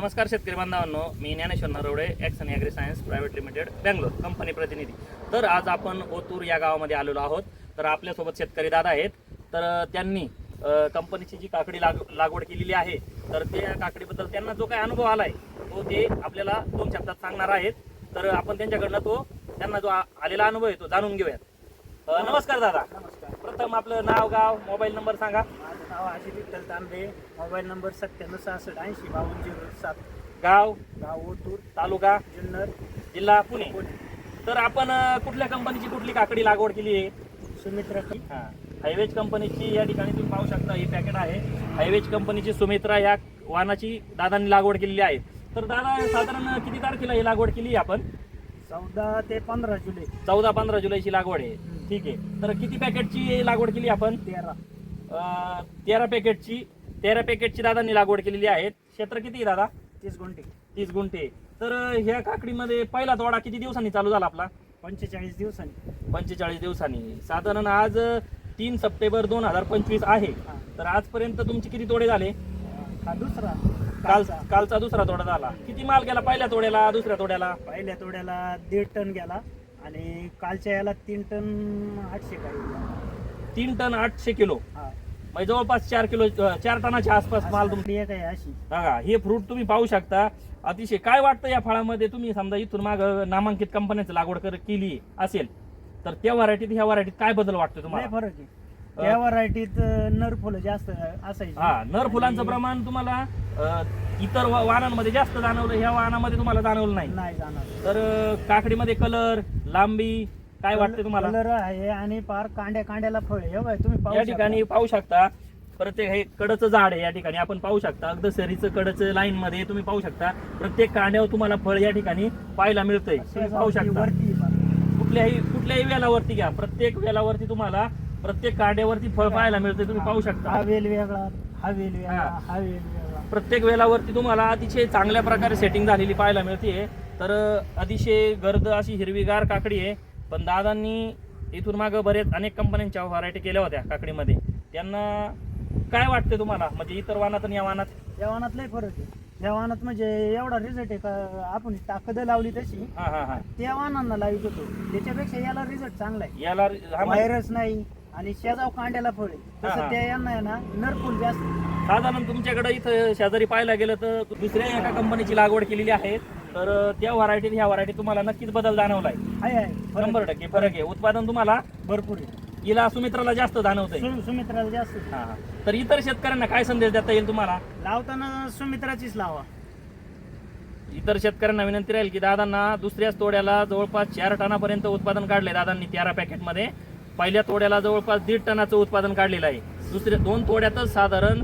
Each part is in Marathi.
नमस्कार शेतकरी बांधवांनो मी ज्ञानेश्वर नरवडे एक्स आणि agri science private limited Bangalore company प्रतिनिधी. तर आज आपण ओतूर या गावामध्ये आलेलो आहोत. तर आपल्यासोबत शेतकरी दादा आहेत. तर त्यांनी कंपनीची जी काकडी लाग लागवड केलेली आहे तर त्या काकडीबद्दल त्यांना जो काही अनुभव आला आहे तो ते आपल्याला दोन शब्दात सांगणार आहेत. तर आपण त्यांच्याकडनं तो त्यांना जो आलेला अनुभव आहे तो जाणून घेऊयात. नमस्कार दादा. नमस्कार. प्रथम आपलं नाव गाव मोबाईल नंबर सांगा. नाव अजित विठ्ठल तांबे मोबाईल नंबर सत्त्याण्णव सहासष्ट ऐंशी बावन्न झिरो सात. गाव गाव ओतूर तालुका जुन्नर जिल्हा पुणे. तर आपण अ, कुठल्या कंपनीची कुठली काकडी लागवड केली आहे? सुमित्रा की हा. हायवेज कंपनीची या ठिकाणी तुम्ही पाहू शकता ही पॅकेट आहे. हायवेज कंपनीची सुमित्रा या वाहनाची दादांनी लागवड केलेली आहे. तर दादा साधारण किती तारखेला ही लागवड केली आपण? चौदा ते पंधरा जुलै. चौदा पंधरा जुलैची लागवड आहे. ठीक आहे. तर किती पॅकेटची लागवड केली आपण? तेरा. तेरा पॅकेटची तेरा पॅकेटची दादांनी लागवड केलेली आहे. क्षेत्र किती दादा? तीस गुंठे. तीस गुंठे. तर ह्या काकडीमध्ये पहिला तोडा किती दिवसांनी चालू झाला आपला? पंचेचाळीस दिवसांनी. पंचेचाळीस दिवसांनी. साधारण आज तीन सप्टेंबर दोन हजार पंचवीस आहे. तर आजपर्यंत तुमचे किती तोडे झाले? हा दुसरा. काल कालचा. कालचा दुसरा तोडा झाला. किती माल गेला पहिल्या तोड्याला दुसऱ्या तोड्याला? पहिल्या तोड्याला दीड टन गेला आणि कालच्या याला तीन टन आठशे काही. तीन टन आठशे किलो. हा. म्हणजे जवळपास चार किलो चार टनाच्या आसपास माल तुम असं एक आहे अशी. बघा हे. फ्रूट तुम्ही पाहू शकता. अतिशय काय वाटतं या फळामध्ये? तुम्ही समजा इथून माग नामांकित कंपन्यांची लागवड कर केली असेल तर त्या व्हरायटीत ह्या व्हरायटीत काय बदल वाटतो तुम्हाला? फरक आहे. त्या व्हरायटीत नर फुलं जास्त असायची. हा नर फुलांचं प्रमाण तुम्हाला इतर वाहनांमध्ये जास्त जाणवलं ह्या वाहनामध्ये तुम्हाला जाणवलं नाही. तर काकडीमध्ये कलर लांबी काय वाटते तुम्हाला? कलर आहे आणि पार कांड्या कांड्याला फळ आहे. हे बघ, तुम्ही पाहू या शकता. ठिकाणी पाहू शकता. प्रत्येक हे कडचं झाड आहे या ठिकाणी. आपण पाहू शकता. अगदी सरीचं कडचं लाईन मध्ये तुम्ही पाहू शकता. प्रत्येक कांड्यावर तुम्हाला फळ या ठिकाणी पाहायला मिळतंय. तुम्ही पाहू शकता. वरती. कुठल्याही कुठल्याही वेलावरती घ्या. प्रत्येक वेलावरती तुम्हाला प्रत्येक कांड्यावरती फळ पाहायला मिळतंय. तुम्ही पाहू हा शकता वेल वेगळा हा वेल वेगळा हा. हा वेल वेगळा. प्रत्येक वेलावरती तुम्हाला अतिशय चांगल्या प्रकारे सेटिंग झालेली पाहायला मिळते तर अतिशय गर्द अशी हिरवीगार काकडी आहे. पण दादांनी इथून मागं बरेच अनेक कंपन्यांच्या व्हरायटी केल्या होत्या काकडीमध्ये. त्यांना काय वाटते तुम्हाला? म्हणजे इतर वाहनात आणि या वाहनात? या वाहनात लय फरक आहे. या वाहनात म्हणजे एवढा रिझल्ट आहे का? आपण ताकद लावली तशी. हा हा हा. त्या वाहनांना लावित होतो त्याच्यापेक्षा याला रिझल्ट चांगला आहे. याला हा म्हणजे व्हायरस नाही आणि शेजाव कांड्याला फळ आहे. हा, हा. तसं त्या यांना आहे ना नरफुल जास्त. साधारण तुमच्याकडे इथं शेजारी पाहायला गेलं तर दुसऱ्या एका कंपनीची लागवड केलेली आहे. तर त्या व्हरायटीत ह्या व्हरायटीत तुम्हाला नक्कीच बदल जाणवलाय. आहे आहे. फरक शंभर टक्के फरक आहे. उत्पादन तुम्हाला भरपूर आहे. हिला सुमित्राला जास्त जाणवतंय. सु- सुमित्राला जास्त. आहे. हा. हा. तर इतर शेतकऱ्यांना काय संदेश देता येईल तुम्हाला? लावताना सुमित्राचीच लावा. इतर शेतकऱ्यांना विनंती राहील की दादांना दुसऱ्याच तोड्याला जवळपास चार टनापर्यंत उत्पादन काढले दादांनी तेरा पॅकेटमध्ये. पहिल्या तोड्याला जवळपास दीड टनाचं उत्पादन काढलेलं आहे. दुसऱ्या दोन तोड्यातच साधारण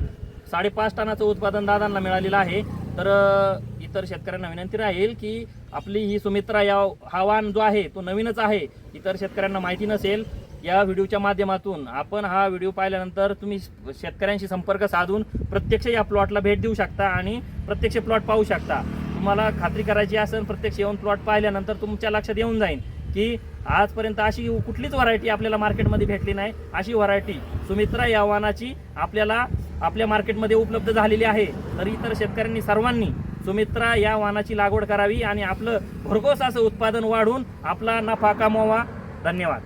साडेपाच टनाचं उत्पादन दादांना मिळालेलं आहे. तर अ, तर शेतकऱ्यांना विनंती राहील की आपली ही सुमित्रा या हा वाहन जो आहे तो नवीनच आहे इतर शेतकऱ्यांना माहिती नसेल या व्हिडिओच्या माध्यमातून आपण हा व्हिडिओ पाहिल्यानंतर तुम्ही शेतकऱ्यांशी संपर्क साधून प्रत्यक्ष या प्लॉटला भेट देऊ शकता आणि प्रत्यक्ष प्लॉट पाहू शकता. तुम्हाला खात्री करायची असेल प्रत्यक्ष येऊन प्लॉट पाहिल्यानंतर तुमच्या लक्षात येऊन जाईल की आजपर्यंत अशी कुठलीच व्हरायटी आपल्याला मार्केटमध्ये भेटली नाही. अशी व्हरायटी सुमित्रा या वाहनाची आपल्याला आपल्या मार्केटमध्ये उपलब्ध झालेली आहे. तर इतर शेतकऱ्यांनी सर्वांनी सुमित्रा या वाहनाची लागवड करावी आणि आपलं भरघोस असं उत्पादन वाढवून आपला नफा कमवावा. धन्यवाद.